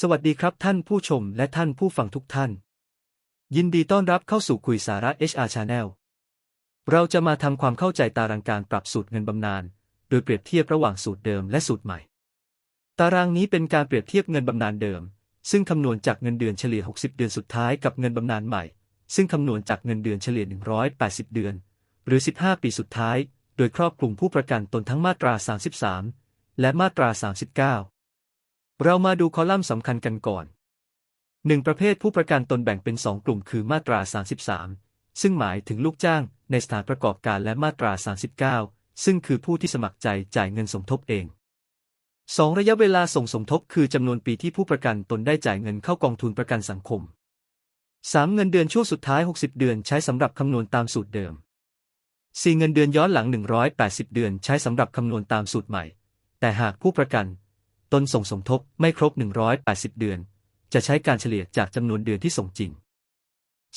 สวัสดีครับท่านผู้ชมและท่านผู้ฟังทุกท่าน ยินดีต้อนรับเข้าสู่คุยสาระ HR Channel เราจะมาทำความเข้าใจตารางการปรับสูตรเงินบำนาญโดยเปรียบเทียบระหว่างสูตรเดิมและสูตรใหม่ ตารางนี้เป็นการเปรียบเทียบเงินบำนาญเดิม ซึ่งคำนวณจากเงินเดือนเฉลี่ย 60 เดือนสุดท้ายกับเงินบำนาญใหม่ ซึ่งคำนวณจากเงินเดือนเฉลี่ย 180 เดือน หรือ 15 ปีสุดท้าย โดยครอบคลุมผู้ประกันตนทั้งมาตรา 33 และมาตรา 39 เรามาดูคอลัมน์สำคัญกันก่อน 1. ประเภทผู้ประกันตนแบ่งเป็น 2 กลุ่มคือมาตรา 33 ซึ่งหมายถึงลูกจ้างในสถานประกอบการและมาตรา 39 ซึ่งคือผู้ที่สมัครใจจ่ายเงินสมทบเอง 2. ระยะเวลาส่งสมทบคือจำนวนปีที่ผู้ประกันตนได้จ่ายเงินเข้ากองทุนประกันสังคม 3. เงินเดือนช่วงสุดท้าย 60 เดือนใช้สำหรับคำนวณตามสูตรเดิม 4. เงินเดือนย้อนหลัง 180 เดือนใช้สำหรับคำนวณตามสูตรใหม่ แต่หากผู้ประกัน ตนส่งสมทบไม่ครบ 180 เดือน จะใช้การเฉลี่ยจากจำนวนเดือนที่ส่งจริง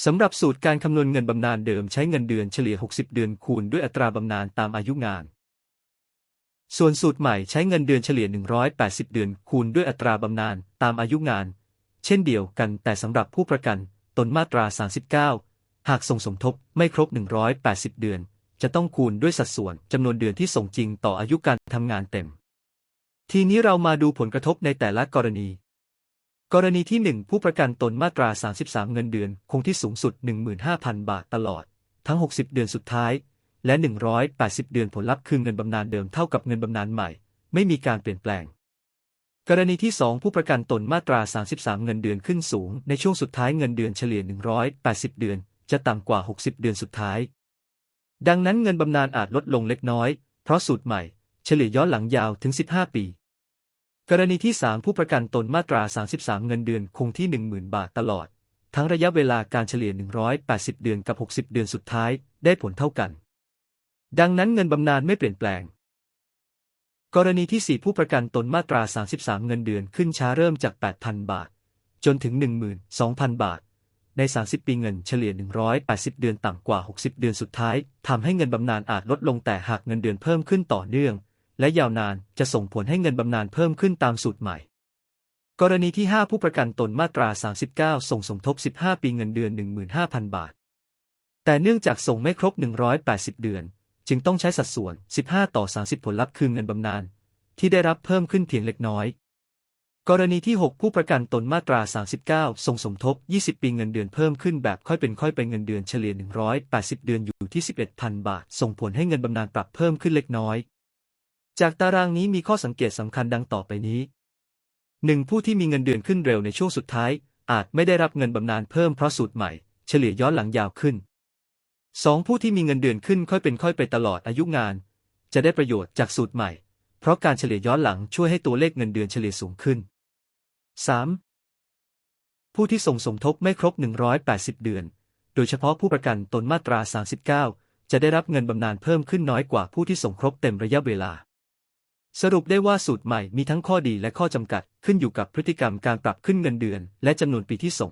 สำหรับสูตรการคำนวณเงินบำนาญเดิมใช้เงินเดือนเฉลี่ย 60 เดือนคูณด้วยอัตราบำนาญตามอายุงาน ส่วนสูตรใหม่ใช้เงินเดือนเฉลี่ย 180 เดือนคูณด้วยอัตราบำนาญตามอายุงาน เช่นเดียวกันแต่สำหรับผู้ประกันตนมาตรา 39 หากส่งสมทบไม่ครบ 180 เดือน จะต้องคูณด้วยสัดส่วนจำนวนเดือนที่ส่งจริงต่ออายุการทำงานเต็ม ทีนี้เรามาดูผลกระทบในแต่ละกรณี กรณีที่ 1 ผู้ประกันตนมาตรา 33 เงินเดือน คงที่สูงสุด 15,000 บาทตลอด ทั้ง 60 เดือนสุดท้าย และ 180 เดือนผลลัพธ์คือเงินบำนาญเดิมเท่ากับเงินบำนาญใหม่ ไม่มีการเปลี่ยนแปลง กรณีที่ 2 ผู้ประกันตนมาตรา 33 เงินเดือนขึ้นสูง ในช่วงสุดท้ายเงินเดือนเฉลี่ย 180 เดือน จะต่ำกว่า 60 เดือนสุดท้าย ดังนั้นเงินบำนาญอาจลดลงเล็กน้อย เพราะสูตรใหม่ เฉลี่ยย้อนหลังยาวถึง 15 ปี กรณีที่ 3 ผู้ประกันตนมาตรา 33 เงินเดือนคงที่ 10,000 บาทตลอด ทั้งระยะเวลาการเฉลี่ย 180 เดือนกับ 60 เดือนสุดท้ายได้ผลเท่ากัน ดังนั้นเงินบำนาญไม่เปลี่ยนแปลง กรณีที่ 4 ผู้ประกันตนมาตรา 33 เงินเดือนขึ้นช้าเริ่มจาก 8,000 บาท จนถึง 12,000 บาทใน 30 ปีเงินเฉลี่ย 180 เดือนต่ำกว่า 60 เดือนสุดท้าย ทำให้เงินบำนาญอาจลดลงแต่หากเงินเดือนเพิ่มขึ้นต่อเนื่อง และยาวนานจะส่งผลให้เงินบำนาญเพิ่มขึ้นตามสูตรใหม่ กรณีที่ 5 ผู้ประกันตนมาตรา 39 ส่งสมทบ 15 ปีเงินเดือน 15,000 บาท แต่เนื่องจากส่งไม่ครบ 180 เดือน จึงต้องใช้สัดส่วน 15 ต่อ 30 ผลลัพธ์คือเงินบำนาญที่ได้รับเพิ่มขึ้นเพียงเล็กน้อย กรณีที่ 6 ผู้ประกันตนมาตรา 39 ส่งสมทบ 20 ปีเงินเดือนเพิ่มขึ้นแบบค่อยเป็นค่อยไปเงินเดือนเฉลี่ย 180 เดือนอยู่ที่ 11,000 บาท ส่งผลให้เงินบำนาญปรับเพิ่มขึ้นเล็กน้อย จากตารางนี้มีข้อสังเกตสำคัญดังต่อไปนี้ 1. ผู้ที่มีเงินเดือนขึ้นเร็วในช่วงสุดท้าย อาจไม่ได้รับเงินบำนาญเพิ่มเพราะสูตรใหม่ เฉลี่ยย้อนหลังยาวขึ้น 2. ผู้ที่มีเงินเดือนขึ้นค่อยเป็นค่อยไปตลอดอายุงาน จะได้ประโยชน์จากสูตรใหม่ เพราะการเฉลี่ยย้อนหลังช่วยให้ตัวเลขเงินเดือนเฉลี่ยสูงขึ้น 3. ผู้ที่ส่งสมทบไม่ครบ 180 เดือน โดยเฉพาะผู้ประกันตนมาตรา 39 จะได้รับเงินบำนาญเพิ่มขึ้นน้อยกว่าผู้ที่ส่งครบเต็มระยะเวลา สรุปได้ว่าสูตรใหม่มีทั้งข้อดีและข้อจำกัดขึ้นอยู่กับพฤติกรรมการปรับขึ้นเงินเดือน และจำนวนปีที่ส่ง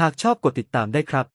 หากชอบกดติดตามได้ครับ